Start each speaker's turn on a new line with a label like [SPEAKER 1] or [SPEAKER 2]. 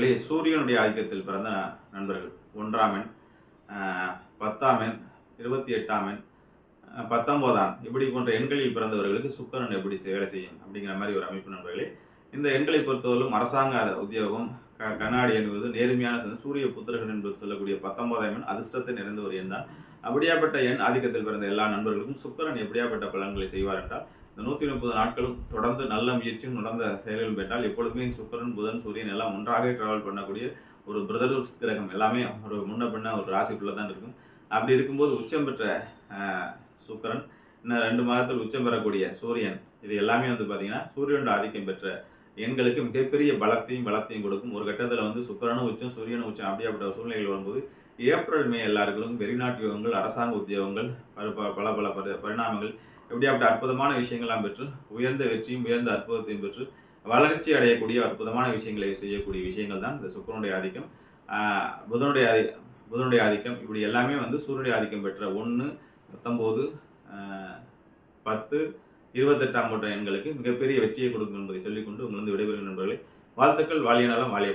[SPEAKER 1] நண்பர்களே சூரியனுடைய ஆதிக்கத்தில் பிறந்த நண்பர்கள். ஒன்றாம் எண் பத்தாம் எண் இருபத்தி எட்டாம் எண் பத்தொம்போதாம் பத்தொன்பதாம் இப்படி போன்ற எண்களில் பிறந்தவர்களுக்கு சுக்கரன் எப்படி வேலை செய்யும் அப்படிங்கிற மாதிரி ஒரு அமைப்பு நண்பர்களே. இந்த எண்களை பொறுத்தவரையிலும் அரசாங்க உத்தியோகம் க கண்ணாடி என்பது நேர்மையான சூரிய புத்திரர்கள் என்பது சொல்லக்கூடிய பத்தொன்பதாம் எண் அதிர்ஷ்டத்தை நிறைந்த ஒரு எண் தான். அப்படியாப்பட்ட எண் ஆதிக்கத்தில் பிறந்த எல்லா நண்பர்களுக்கும் சுக்கரன் எப்படியாப்பட்ட பலன்களை செய்வார் என்றால் இந்த நூற்றி முப்பது நாட்களும் தொடர்ந்து நல்ல முயற்சியும் நடந்த செயல்களும் பெற்றால் எப்பொழுதுமே சுக்கிரன் புதன் சூரியன் எல்லாம் ஒன்றாகவே டிராவல் பண்ணக்கூடிய ஒரு பிரதர்ஸ் கிரகம். எல்லாமே ஒரு முன்ன பின்ன ஒரு ராசிக்குள்ளே தான் இருக்கும். அப்படி இருக்கும்போது உச்சம் பெற்ற சுக்கரன் சுக்கிரன் இன்னும் ரெண்டு மாதத்தில் உச்சம் பெறக்கூடிய சூரியன் இது எல்லாமே வந்து பார்த்தீங்கன்னா சூரியனோட ஆதிக்கம் பெற்ற எண்களுக்கு மிகப்பெரிய பலத்தையும் பலத்தையும் கொடுக்கும். ஒரு கட்டத்தில் வந்து சுக்கரனும் உச்சம் சூரியனும் உச்சம் அப்படியாப்பட்ட சூழ்நிலைகள் வரும்போது ஏப்ரல் மே எல்லாருக்கும் வெளிநாட்டு யோகங்கள் அரசாங்க உத்தியோகங்கள் பல பல பல பல பரி- பரிணாமங்கள் எப்படியாப்பட்ட அற்புதமான விஷயங்கள்லாம் பெற்று உயர்ந்த வெற்றியும் உயர்ந்த அற்புதத்தையும் பெற்று வளர்ச்சி அடையக்கூடிய அற்புதமான விஷயங்களை செய்யக்கூடிய விஷயங்கள் தான் இந்த சுக்கரனுடைய ஆதிக்கம். புதனுடைய ஆதி புதனுடைய ஆதிக்கம் இப்படி எல்லாமே வந்து சூரியனுடைய ஆதிக்கம் பெற்ற ஒன்று பத்தொம்போது பத்து இருபத்தெட்டாம் போன்ற எண்களுக்கு மிகப்பெரிய வெற்றியை கொடுக்கும் என்பதை சொல்லிக்கொண்டு உங்களிருந்து விடைபெறும் நண்பர்களே. வாழ்த்துக்கள் வாழிய நலம் வாழிய